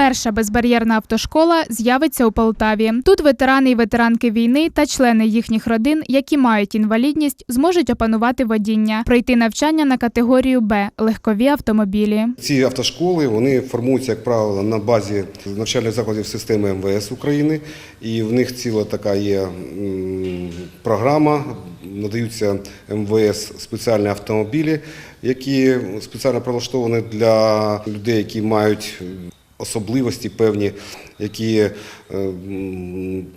Перша безбар'єрна автошкола з'явиться у Полтаві. Тут ветерани і ветеранки війни та члени їхніх родин, які мають інвалідність, зможуть опанувати водіння, пройти навчання на категорію Б легкові автомобілі. Ці автошколи вони формуються, як правило, на базі навчальних закладів системи МВС України, і в них ціла така є програма. Надаються МВС спеціальні автомобілі, які спеціально прилаштовані для людей, які мають особливості певні, які е,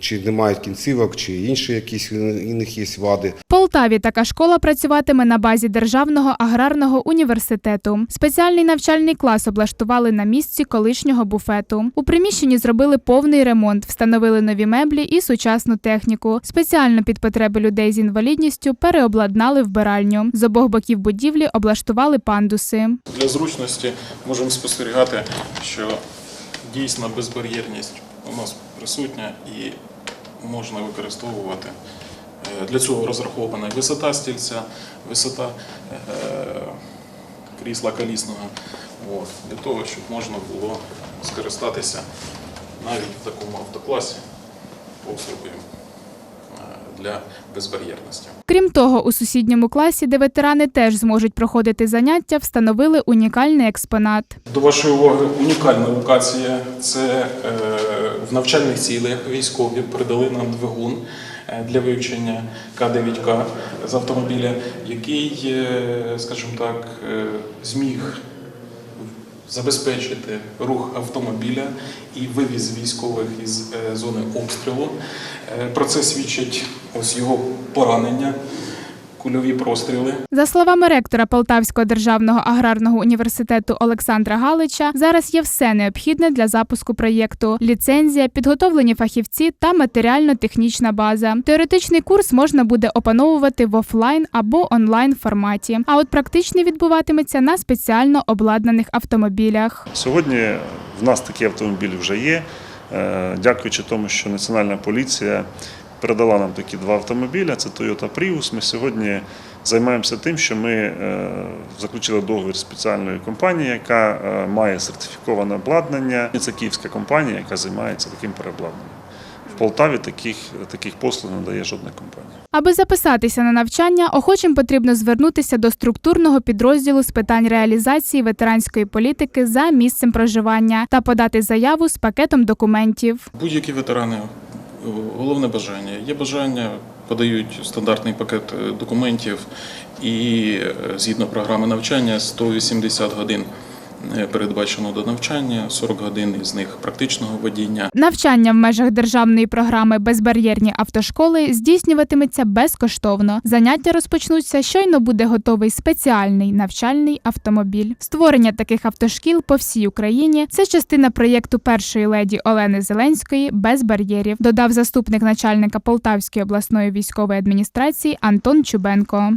чи не мають кінцівок, чи інші якісь у них є вади. В Полтаві така школа працюватиме на базі Державного аграрного університету. Спеціальний навчальний клас облаштували на місці колишнього буфету. У приміщенні зробили повний ремонт, встановили нові меблі і сучасну техніку. Спеціально під потреби людей з інвалідністю переобладнали вбиральню. З обох боків будівлі облаштували пандуси. Для зручності можемо спостерігати, що дійсна безбар'єрність у нас присутня і можна використовувати. Е, Для цього розрахована висота стільця, висота е, крісла колісного. Для того, щоб можна було скористатися навіть в такому автокласі послугою для безбар'єрності. Крім того, у сусідньому класі, де ветерани теж зможуть проходити заняття, встановили унікальний експонат. До вашої уваги унікальна локація. Це е, в навчальних цілях військові передали нам двигун е, для вивчення К9К з автомобіля, який, е, скажімо так, зміг забезпечити рух автомобіля і вивіз військових із е, зони обстрілу. Е, Про це свідчить ось його поранення, кульові простріли. За словами ректора Полтавського державного аграрного університету Олександра Галича, зараз є все необхідне для запуску проєкту: ліцензія, підготовлені фахівці та матеріально-технічна база. Теоретичний курс можна буде опановувати в офлайн або онлайн форматі. А от практичний відбуватиметься на спеціально обладнаних автомобілях. Сьогодні в нас такі автомобілі вже є. Е, Дякуючи тому, що Національна поліція передала нам такі два автомобіля. Це Toyota Prius. Ми сьогодні займаємося тим, що ми е, заключили договір з спеціальною компанією, яка е, має сертифіковане обладнання. Це київська компанія, яка займається таким переобладнанням. В Полтаві таких, таких послуг не дає жодна компанія. Аби записатися на навчання, охочим потрібно звернутися до структурного підрозділу з питань реалізації ветеранської політики за місцем проживання та подати заяву з пакетом документів. Будь-які ветерани, головне бажання. Є бажання, подають стандартний пакет е, документів і е, згідно програми навчання 180 годин передбачено до навчання, 40 годин із них практичного водіння. Навчання в межах державної програми Безбар'єрні автошколи здійснюватиметься безкоштовно. Заняття розпочнуться щойно буде готовий спеціальний навчальний автомобіль. Створення таких автошкіл по всій Україні це частина проєкту першої леді Олени Зеленської без бар'єрів. Додав заступник начальника Полтавської обласної військової адміністрації Антон Чубенко.